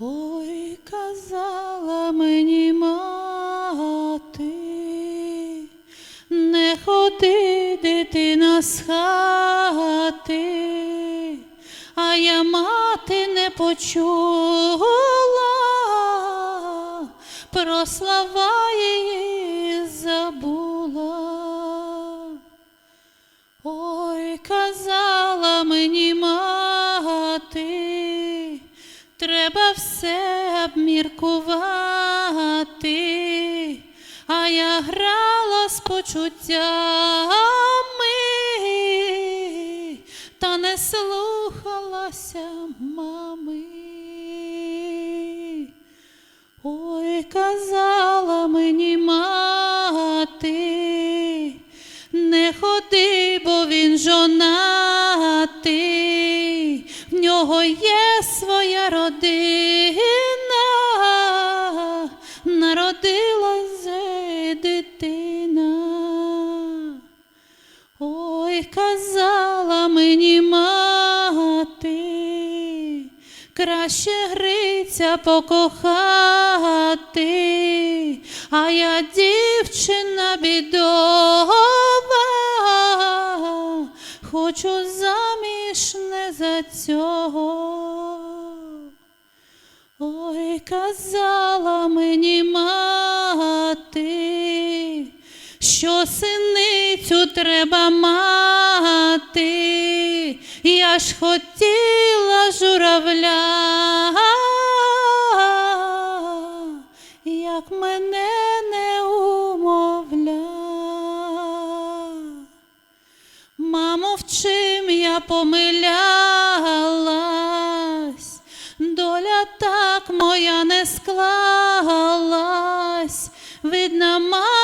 Ой, казала мені мати, не ходи, дитина з хати, а я мати не почула, про слова її забула. Треба все обміркувати, а я грала з почуттями та не слухалася мами. Ой, казала мені мати, не ходи, бо він жонатий, в нього є Казала мені мати, краще Гриця покохати, а я дівчина бідова, хочу заміж не за цього. Ой, казала мені мати, що синицю треба мати, я ж хотіла журавля, як мене не умовля. Мамо, в чим я помилялась, доля так моя не склалась, видно, мати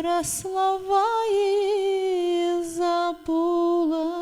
стара слова і забула.